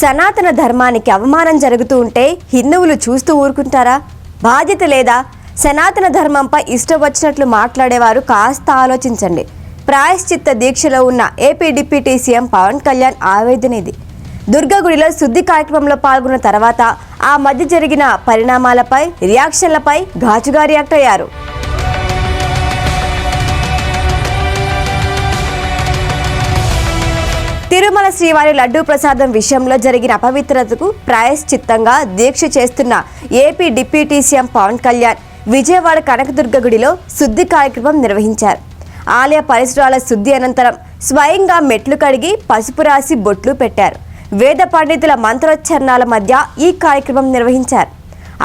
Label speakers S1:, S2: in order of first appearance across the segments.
S1: సనాతన ధర్మానికి అవమానం జరుగుతూ ఉంటే హిందువులు చూస్తూ ఊరుకుంటారా? బాధ్యత లేదా? సనాతన ధర్మంపై ఇష్టం వచ్చినట్లు మాట్లాడేవారు కాస్త ఆలోచించండి. ప్రాయశ్చిత్త దీక్షలో ఉన్న AP deputy CM Pawan Kalyan ఆవేదన ఇది. దుర్గగుడిలో శుద్ధి కార్యక్రమంలో పాల్గొన్న తర్వాత ఆ మధ్య జరిగిన పరిణామాలపై రియాక్షన్లపై ఘాచుగా రియాక్ట్ అయ్యారు. తిరుమల శ్రీవారి లడ్డూ ప్రసాదం విషయంలో జరిగిన అపవిత్రతకు ప్రాయశ్చిత్తంగా దీక్ష చేస్తున్న AP deputy CM Pawan Kalyan Vijayawada Kanakadurga గుడిలో శుద్ధి కార్యక్రమం నిర్వహించారు. ఆలయ పరిసరాల శుద్ధి అనంతరం స్వయంగా మెట్లు కడిగి పసుపు రాసి బొట్లు పెట్టారు. వేద పండితుల మంత్రోచ్చరణాల మధ్య ఈ కార్యక్రమం నిర్వహించారు.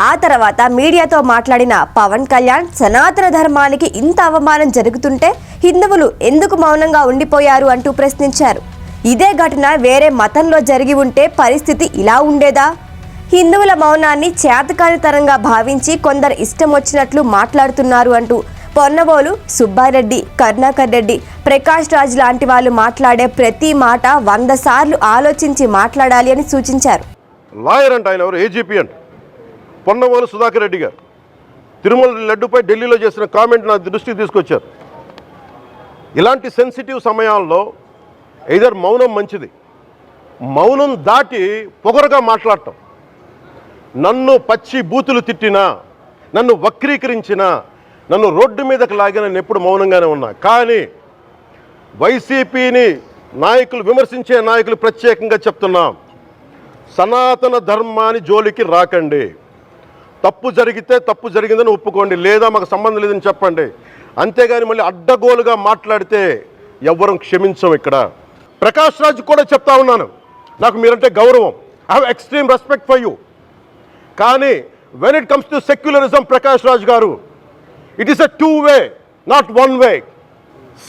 S1: ఆ తర్వాత మీడియాతో మాట్లాడిన పవన్ కళ్యాణ్ సనాతన ధర్మానికి ఇంత అవమానం జరుగుతుంటే హిందువులు ఎందుకు మౌనంగా ఉండిపోయారు అంటూ ప్రశ్నించారు. ఇదే ఘటన వేరే మతంలో జరిగి ఉంటే పరిస్థితి ఇలా ఉండేదా? హిందువుల మౌనాన్ని చేతకానితరంగా భావించి కొందరు ఇష్టం వచ్చినట్లు మాట్లాడుతున్నారు అంటూ పొన్నవోలు సుబ్బారెడ్డి కరుణాకర్ రెడ్డి ప్రకాష్ రాజ్ లాంటి వాళ్ళు మాట్లాడే ప్రతి మాట వంద సార్లు ఆలోచించి మాట్లాడాలి అని సూచించారు.
S2: లాయర్ అంటే ఆయన ఎవరు? ఏజీపీ అంట. పొన్నవోలు సుధాకర్ రెడ్డి గారు. తిరుమల లడ్డుపై ఢిల్లీలో చేసిన కామెంట్ నా దృష్టికి తీసుకొచ్చారు. ఇలాంటి సెన్సిటివ్ సమయాల్లో ఇదర్ మౌనం మంచిది. మౌనం దాటి పొగరుగా మాట్లాడటం. నన్ను పచ్చి బూతులు తిట్టినా నన్ను వక్రీకరించినా నన్ను రోడ్డు మీదకి లాగిన నేను ఎప్పుడు మౌనంగానే ఉన్నా. కానీ వైసీపీని నాయకులు విమర్శించే నాయకులు ప్రత్యేకంగా చెప్తున్నాం. సనాతన ధర్మాన్ని జోలికి రాకండి. తప్పు జరిగితే తప్పు జరిగిందని ఒప్పుకోండి. లేదా మాకు సంబంధం లేదని చెప్పండి. అంతేగాని మళ్ళీ అడ్డగోలుగా మాట్లాడితే ఎవ్వరం క్షమించం ఇక్కడ. ప్రకాష్ రాజ్ కూడా చెప్తా ఉన్నాను. నాకు మీరంటే గౌరవం. I have extreme respect for you కానీ when it comes to secularism Prakash Raj garu it is a two way not one way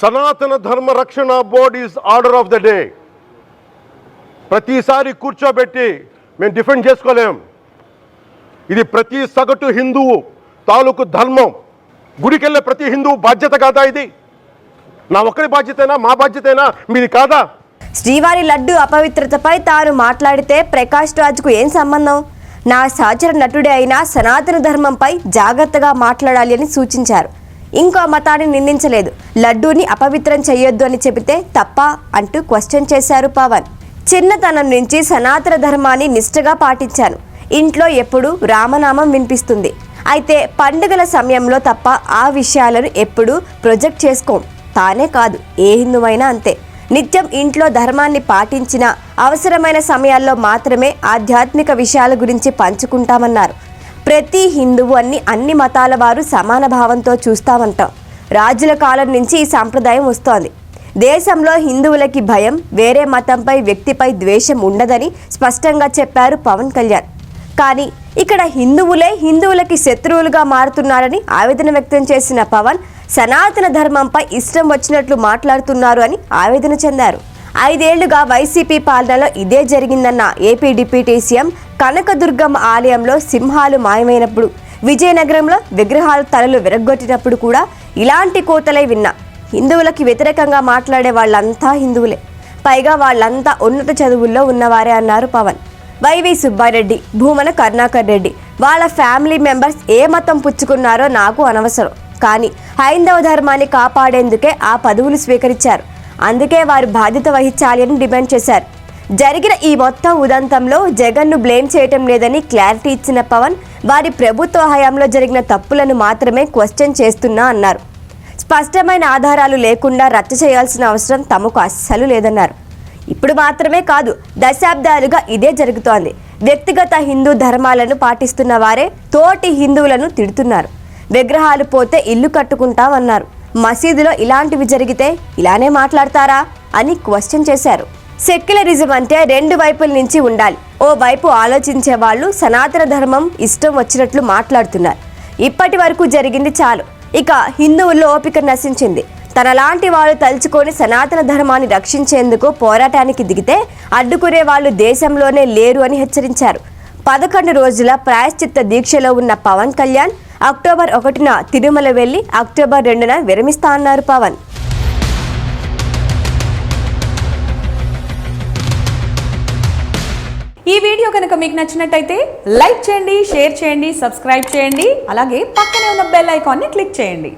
S2: Sanatana Dharma Rakshana board is order of the day ప్రతిసారి కూర్చోబెట్టి మేము defend చేసుకోలేం. ఇది ప్రతి సగటు హిందువు తాలూకు ధర్మం. గుడికెళ్ళే ప్రతి హిందువు బాధ్యత కాదా ఇది? నా ఒక్కడి బాధ్యతేనా? మా బాధ్యతేనా? మీది కాదా?
S1: శ్రీవారి లడ్డు అపవిత్రతపై తాను మాట్లాడితే ప్రకాష్ రాజ్కు ఏం సంబంధం? నా సహచర నటుడే అయిన సనాతన ధర్మంపై జాగ్రత్తగా మాట్లాడాలి అని సూచించారు. ఇంకో మతాన్ని నిందించలేదు. లడ్డూని అపవిత్రం చేయొద్దు అని చెబితే తప్ప అంటూ క్వశ్చన్ చేశారు పవన్. చిన్నతనం నుంచి సనాతన ధర్మాన్ని నిష్ఠగా పాటించాను. ఇంట్లో ఎప్పుడూ రామనామం వినిపిస్తుంది. అయితే పండుగల సమయంలో తప్ప ఆ విషయాలను ఎప్పుడూ ప్రొజెక్ట్ చేసుకోం. తానే కాదు ఏ హిందువైనా అంతే. నిత్యం ఇంట్లో ధర్మాన్ని పాటించిన అవసరమైన సమయాల్లో మాత్రమే ఆధ్యాత్మిక విషయాల గురించి పంచుకుంటామన్నారు. ప్రతి హిందువు అన్ని అన్ని మతాల వారు సమాన భావంతో చూస్తామంటాం. రాజుల కాలం నుంచి ఈ సాంప్రదాయం వస్తోంది. దేశంలో హిందువులకి భయం వేరే మతంపై వ్యక్తిపై ద్వేషం ఉండదని స్పష్టంగా చెప్పారు పవన్ కళ్యాణ్. కానీ ఇక్కడ హిందువులే హిందువులకి శత్రువులుగా మారుతున్నారని ఆవేదన వ్యక్తం చేసిన పవన్ సనాతన ధర్మంపై ఇష్టం వచ్చినట్లు మాట్లాడుతున్నారు అని ఆవేదన చెందారు. ఐదేళ్ళుగా వైసీపీ పాలనలో ఇదే జరిగిందన్న ఏపీ డిప్యూటీ సీఎం కనకదుర్గమ్మ ఆలయంలో సింహాలు మాయమైనప్పుడు విజయనగరంలో విగ్రహాల తలలు విరగ్గొట్టినప్పుడు కూడా ఇలాంటి కోతలే విన్నా హిందువులకి వ్యతిరేకంగా మాట్లాడే వాళ్ళంతా హిందువులే. పైగా వాళ్ళంతా ఉన్నత చదువుల్లో ఉన్నవారే అన్నారు పవన్. వైవి సుబ్బారెడ్డి భూమన కరుణాకర్ రెడ్డి వాళ్ళ ఫ్యామిలీ మెంబర్స్ ఏ మతం పుచ్చుకున్నారో నాకు అనవసరం. కానీ హైందవ ధర్మాన్ని కాపాడేందుకే ఆ పదవులు స్వీకరించారు. అందుకే వారు బాధ్యత వహించాలి అని డిమాండ్ చేశారు. జరిగిన ఈ మొత్తం ఉదంతంలో జగన్ను బ్లేమ్ చేయటం లేదని క్లారిటీ ఇచ్చిన పవన్ వారి ప్రభుత్వ హయాంలో జరిగిన తప్పులను మాత్రమే క్వశ్చన్ చేస్తున్నా అన్నారు. స్పష్టమైన ఆధారాలు లేకుండా రచ్చ చేయాల్సిన అవసరం తమకు అస్సలు లేదన్నారు. ఇప్పుడు మాత్రమే కాదు దశాబ్దాలుగా ఇదే జరుగుతోంది. వ్యక్తిగత హిందూ ధర్మాలను పాటిస్తున్న వారే తోటి హిందువులను తిడుతున్నారు. విగ్రహాలు పోతే ఇల్లు కట్టుకుంటామన్నారు. మసీదులో ఇలాంటివి జరిగితే ఇలానే మాట్లాడతారా అని క్వశ్చన్ చేశారు. సెక్యులరిజం అంటే రెండు వైపుల నుంచి ఉండాలి. ఓ వైపు ఆలోచించే వాళ్ళు సనాతన ధర్మం ఇష్టం వచ్చినట్లు మాట్లాడుతున్నారు. ఇప్పటి వరకు జరిగింది చాలు. ఇక హిందువుల్లో ఓపిక నశించింది. తనలాంటి వాళ్ళు తలుచుకొని సనాతన ధర్మాన్ని రక్షించేందుకు పోరాటానికి దిగితే అడ్డుకునే వాళ్ళు దేశంలోనే లేరు అని హెచ్చరించారు. పదకొండు రోజుల ప్రాయశ్చిత్త దీక్షలో ఉన్న పవన్ కళ్యాణ్ అక్టోబర్ ఒకటిన తిరుమల వెళ్ళి అక్టోబర్ రెండున విరమిస్తా అన్నారు పవన్.
S3: ఈ వీడియో కనుక మీకు నచ్చినట్టయితే లైక్ చేయండి షేర్ చేయండి సబ్స్క్రైబ్ చేయండి అలాగే పక్కనే ఉన్న బెల్ ఐకాన్ని క్లిక్ చేయండి.